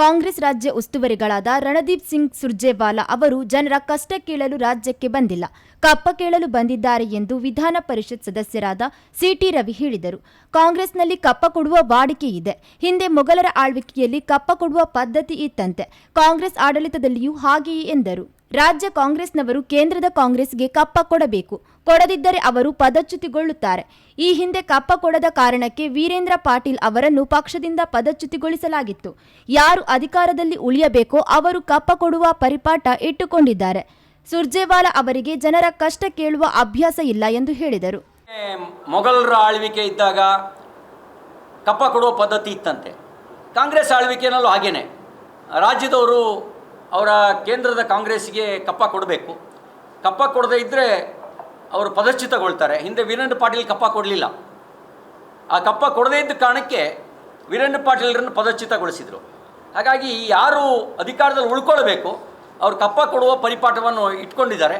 ಕಾಂಗ್ರೆಸ್ ರಾಜ್ಯ ಉಸ್ತುವಾರಿಗಳಾದ ರಣದೀಪ್ ಸಿಂಗ್ ಸುರ್ಜೇವಾಲಾ ಅವರು ಜನರ ಕಷ್ಟ ಕೇಳಲು ರಾಜ್ಯಕ್ಕೆ ಬಂದಿಲ್ಲ, ಕಪ್ಪ ಕೇಳಲು ಬಂದಿದ್ದಾರೆ ಎಂದು ವಿಧಾನ ಪರಿಷತ್ ಸದಸ್ಯರಾದ ಸಿಟಿ ರವಿ ಹೇಳಿದರು. ಕಾಂಗ್ರೆಸ್ನಲ್ಲಿ ಕಪ್ಪ ಕೊಡುವ ವಾಡಿಕೆ ಇದೆ, ಹಿಂದೆ ಮೊಘಲರ ಆಳ್ವಿಕೆಯಲ್ಲಿ ಕಪ್ಪ ಕೊಡುವ ಪದ್ಧತಿ ಇತ್ತಂತೆ, ಕಾಂಗ್ರೆಸ್ ಆಡಳಿತದಲ್ಲಿಯೂ ಹಾಗೆಯೇ ಎಂದರು. ರಾಜ್ಯ ಕಾಂಗ್ರೆಸ್ನವರು ಕೇಂದ್ರದ ಕಾಂಗ್ರೆಸ್ಗೆ ಕಪ್ಪ ಕೊಡಬೇಕು. ಕೊಡದಿದ್ದರೆ ಅವರು ಪದಚ್ಯುತಿಗೊಳ್ಳುತ್ತಾರೆ. ಈ ಹಿಂದೆ ಕಪ್ಪ ಕೊಡದ ಕಾರಣಕ್ಕೆ ವೀರೇಂದ್ರ ಪಾಟೀಲ್ ಅವರನ್ನು ಪಕ್ಷದಿಂದ ಪದಚ್ಯುತಿಗೊಳಿಸಲಾಗಿತ್ತು. ಯಾರು ಅಧಿಕಾರದಲ್ಲಿ ಉಳಿಯಬೇಕೋ ಅವರು ಕಪ್ಪ ಕೊಡುವ ಪರಿಪಾಠ ಇಟ್ಟುಕೊಂಡಿದ್ದಾರೆ. ಸುರ್ಜೇವಾಲಾ ಅವರಿಗೆ ಜನರ ಕಷ್ಟ ಕೇಳುವ ಅಭ್ಯಾಸ ಇಲ್ಲ ಎಂದು ಹೇಳಿದರು. ಮೊಘಲರ ಆಳ್ವಿಕೆ ಇದ್ದಾಗ ಕಪ್ಪ ಕೊಡುವ ಪದ್ಧತಿ ಇತ್ತಂತೆ. ಕಾಂಗ್ರೆಸ್ ಆಳ್ವಿಕೆನಲ್ಲೂ ಹಾಗೇನೆ. ರಾಜ್ಯದವರು ಅವರ ಕೇಂದ್ರದ ಕಾಂಗ್ರೆಸ್ಗೆ ಕಪ್ಪ ಕೊಡಬೇಕು. ಕಪ್ಪ ಕೊಡದೇ ಇದ್ದರೆ ಅವರು ಪದಚ್ಯುತಗೊಳ್ತಾರೆ. ಹಿಂದೆ ವೀರೇಂದ್ರ ಪಾಟೀಲ್ ಕಪ್ಪ ಕೊಡಲಿಲ್ಲ. ಆ ಕಪ್ಪ ಕೊಡದೇ ಇದ್ದ ಕಾರಣಕ್ಕೆ ವೀರೇಂದ್ರ ಪಾಟೀಲರನ್ನು ಪದಚ್ಯುತಗೊಳಿಸಿದರು. ಹಾಗಾಗಿ ಯಾರು ಅಧಿಕಾರದಲ್ಲಿ ಉಳ್ಕೊಳ್ಬೇಕು, ಅವರು ಕಪ್ಪ ಕೊಡುವ ಪರಿಪಾಠವನ್ನು ಇಟ್ಕೊಂಡಿದ್ದಾರೆ.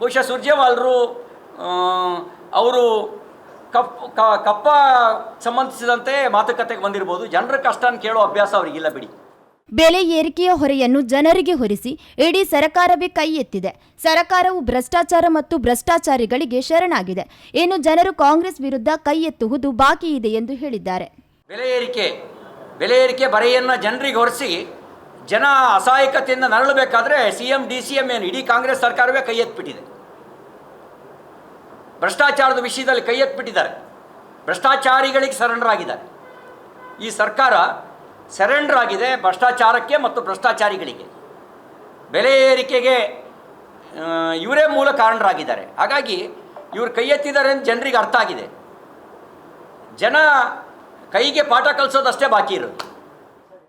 ಬಹುಶಃ ಸುರ್ಜೇವಾಲರು ಅವರು ಕಪ್ ಕಪ್ಪ ಸಂಬಂಧಿಸಿದಂತೆ ಮಾತುಕತೆಗೆ ಬಂದಿರ್ಬೋದು. ಜನರ ಕಷ್ಟನ ಕೇಳೋ ಅಭ್ಯಾಸ ಅವರಿಗಿಲ್ಲ ಬಿಡಿ. ಬೆಲೆ ಏರಿಕೆಯ ಹೊರೆಯನ್ನು ಜನರಿಗೆ ಹೊರಿಸಿ ಇಡೀ ಸರಕಾರವೇ ಕೈ ಎತ್ತಿದೆ. ಸರಕಾರವು ಭ್ರಷ್ಟಾಚಾರ ಮತ್ತು ಭ್ರಷ್ಟಾಚಾರಿಗಳಿಗೆ ಶರಣಾಗಿದೆ. ಇನ್ನು ಜನರು ಕಾಂಗ್ರೆಸ್ ವಿರುದ್ಧ ಕೈ ಎತ್ತುವುದು ಬಾಕಿ ಇದೆ ಎಂದು ಹೇಳಿದ್ದಾರೆ. ಬೆಲೆ ಏರಿಕೆ ಬೆಲೆ ಏರಿಕೆ ಬರೆಯನ್ನು ಜನರಿಗೆ ಹೊರಿಸಿ ಜನ ಅಸಹಾಯಕತೆಯಿಂದ ನರಳಬೇಕಾದ್ರೆ C M, D C M ಏನು ಇಡೀ ಕಾಂಗ್ರೆಸ್ ಸರ್ಕಾರವೇ ಕೈ ಎತ್ಬಿಟ್ಟಿದೆ. ಭ್ರಷ್ಟಾಚಾರದ ವಿಷಯದಲ್ಲಿ ಕೈ ಎತ್ಬಿಟ್ಟಿದ್ದಾರೆ. ಭ್ರಷ್ಟಾಚಾರಿಗಳಿಗೆ ಸರಣರಾಗಿದ್ದಾರೆ ಈ ಸರ್ಕಾರ ಸರೆಂಡರ್ ಆಗಿದೆ ಭ್ರಷ್ಟಾಚಾರಕ್ಕೆ ಮತ್ತು ಭ್ರಷ್ಟಾಚಾರಿಗಳಿಗೆ. ಬೆಲೆ ಏರಿಕೆಗೆ ಇವರೇ ಮೂಲ ಕಾರಣರಾಗಿದ್ದಾರೆ. ಹಾಗಾಗಿ ಇವರು ಕೈ ಎತ್ತಿದ್ದಾರೆ ಅಂತ ಜನರಿಗೆ ಅರ್ಥ ಆಗಿದೆ. ಜನ ಕೈಗೆ ಪಾಠ ಕಲಿಸೋದಷ್ಟೇ ಬಾಕಿ ಇರೋದು.